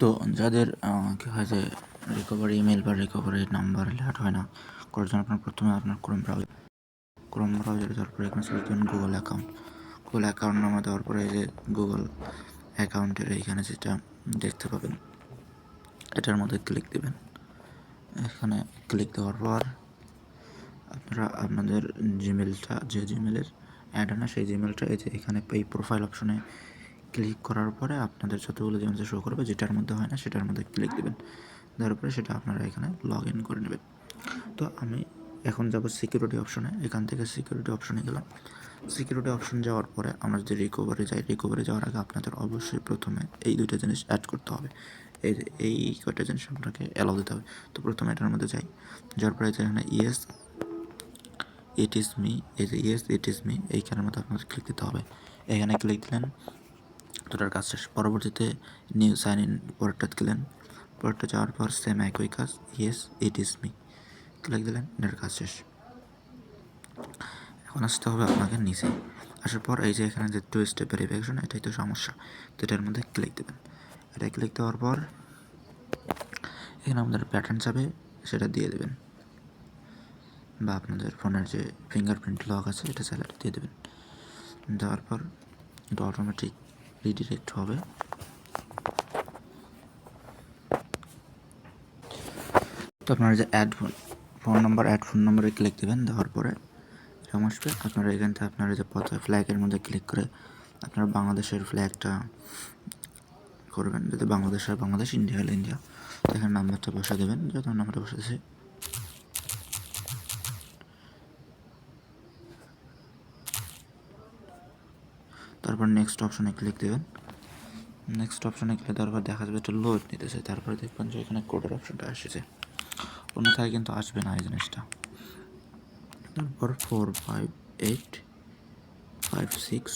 তো যাদের কী হয় যে রিকভারি ইমেল বা রিকভারি নাম্বার লেট হয় না, করার জন্য আপনার প্রথমে আপনার ক্রোম ব্রাউজার ক্রোম ব্রাউজারে যাওয়ার পরে এখানে সার্চ দেবেন গুগল অ্যাকাউন্ট গুগল অ্যাকাউন্ট নামা দেওয়ার পরে যে গুগল অ্যাকাউন্টের এইখানে যেটা দেখতে পাবেন, এটার মধ্যে ক্লিক দেবেন। এখানে ক্লিক দেওয়ার পর আপনারা আপনাদের জিমেলটা যে জিমেলের অ্যাড হয় না সেই জিমেলটা এই যে এখানে এই প্রোফাইল অপশনে ক্লিক করার পরে আপনাদের যতগুলো যেমন শো করবে, যেটার মধ্যে হয় না সেটার মধ্যে ক্লিক দেবেন। দেওয়ার পরে সেটা আপনারা এখানে লগ ইন করে নেবেন। তো আমি এখন যাব সিকিউরিটি অপশনে এখান থেকে সিকিউরিটি অপশনে গেলাম। সিকিউরিটি অপশন যাওয়ার পরে আমরা যদি রিকভারি যাই রিকভারি যাওয়ার আগে আপনাদের অবশ্যই প্রথমে এই দুইটা জিনিস অ্যাড করতে হবে। এই এই কয়টা জিনিস আপনাকে অ্যালাউ দিতে হবে। তো প্রথমে এটার মধ্যে যাই। যাওয়ার পরে এখানে ইয়েস ইট ইজ মি এই যে ইয়েস ইট ইজ মি এইখানের মধ্যে আপনাদের ক্লিক দিতে হবে। এখানে ক্লিক দিলেন। দুটার কাজ শেষ। পরবর্তীতে নিউ সাইন ইন পরেরটা দিলেন। পরেরটা যাওয়ার পর সেম একই কাজ। Yes it is me click দিলেন, এটার কাজ শেষ। এখন আসতে হবে আপনাকে নিচে। আসার পর এই যে এখানে যে টু স্টেপ ভেরিফিকেশন এটাই তো সমস্যা। তো এটার মধ্যে ক্লিক দেবেন। এটা ক্লিক দেওয়ার পর এখানে আমাদের প্যাটার্ন চাবে সেটা দিয়ে দেবেন। বা আপনাদের ফোনের যে ফিঙ্গারপ্রিন্ট লক আছে, এটা স্যালারি দিয়ে দেবেন। দেওয়ার পর এটা অটোমেটিক রিডিরেক্ট হবে। তো আপনারা যে add phone phone number add phone নম্বরে ক্লিক দেবেন, দেওয়ার পরে এরকম আসবে। আপনারা এখান থেকে আপনারা যে পথে ফ্ল্যাগের মধ্যে ক্লিক করে আপনারা বাংলাদেশের ফ্ল্যাগটা করবেন। যদি বাংলাদেশ হয়, বাংলাদেশ, ইন্ডিয়া হলে ইন্ডিয়া। তো এখানে নাম্বারটা বসে দেবেন। যত নাম্বারটা বসেছে তারপর নেক্সট অপশনে ক্লিক দেবেন। নেক্সট অপশনে ক্লিক দেওয়ার পর দেখা যাবে একটু লোড নিতেছে। তারপরে দেখবেন যে এখানে কোডের অপশনটা এসেছে অন্যথায় কিন্তু আসবে না এই জিনিসটা। তারপর four five eight five six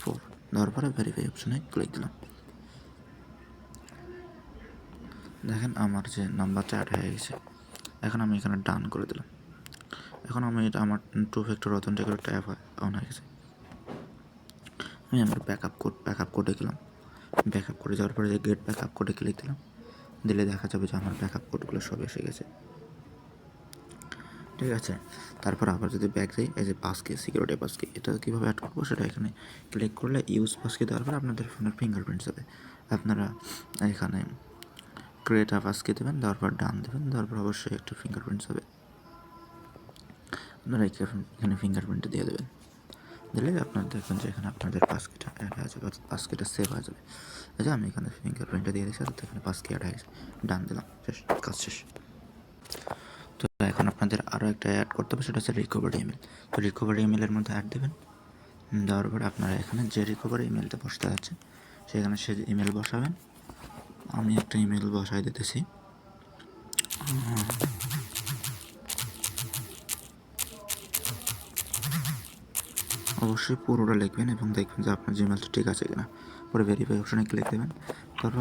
four দেওয়ার পরে ভেরিফাই অপশনে ক্লিক দিলাম। দেখেন আমার যে নাম্বারটা অ্যাড হয়ে গেছে। এখন আমি এখানে ডান করে দিলাম। এখন আমি এটা আমার টু ফ্যাক্টর অথেন্টিকেটর হয় অন হয়ে গেছে। আমি আমার ব্যাকআপ কোড ব্যাকআপ কোডে গেলাম। ব্যাক আপ করে যাওয়ার পরে যে গেট ব্যাকআপ কোডে ক্লিক দিলাম। দিলে দেখা যাবে যে আমার ব্যাকআপ কোডগুলো সব এসে গেছে। ঠিক আছে? তারপর আবার যদি ব্যাক যাই, এই যে পাসকে সিকিউরিটি পাসকে এটা কীভাবে অ্যাড করব সেটা এখানে ক্লিক করলে ইউজ পাসকে দেওয়ার পরে আপনাদের ফোনের ফিঙ্গারপ্রিন্ট যাবে। আপনারা এখানে ক্রিয়েট আ পাসকে দেবেন, দেওয়ার পর ডান দেবেন, দেওয়ার পর অবশ্যই একটা ফিঙ্গারপ্রিন্ট যাবে আপনারা এখানে ফিঙ্গারপ্রিন্ট দিয়ে দেবেন। দিলে আপনারা দেখবেন যে এখানে আপনাদের পাসকিটা অ্যাড হয়ে যাবে অর্থাৎ পাসকিটা সেভ হয়ে যাবে। আচ্ছা আমি এখানে ফিঙ্গার ফিঙ্গারপ্রিন্টটা দিয়ে দিয়েছি অর্থাৎ এখানে পাসকি অ্যাড হয়ে ডান দিলাম। শেষ, কাজ শেষ। তো এখন আপনাদের আরও একটা অ্যাড করতে হবে, সেটা হচ্ছে রিকভারি ইমেল তো রিকভারি ইমেলের মধ্যে অ্যাড দেবেন। দেওয়ার পরে আপনারা এখানে যে রিকভারি ইমেলটা বসতে যাচ্ছে সেখানে সে ইমেল বসাবেন, আমি একটা ইমেল বসাই দিতেছি। অবশ্যই পুরোটা লিখবেন এবং দেখবেন যে আপনার জিমেলটা ঠিক আছে কিনা। পরে ভেরিফাই অপশনে ক্লিক দেবেন।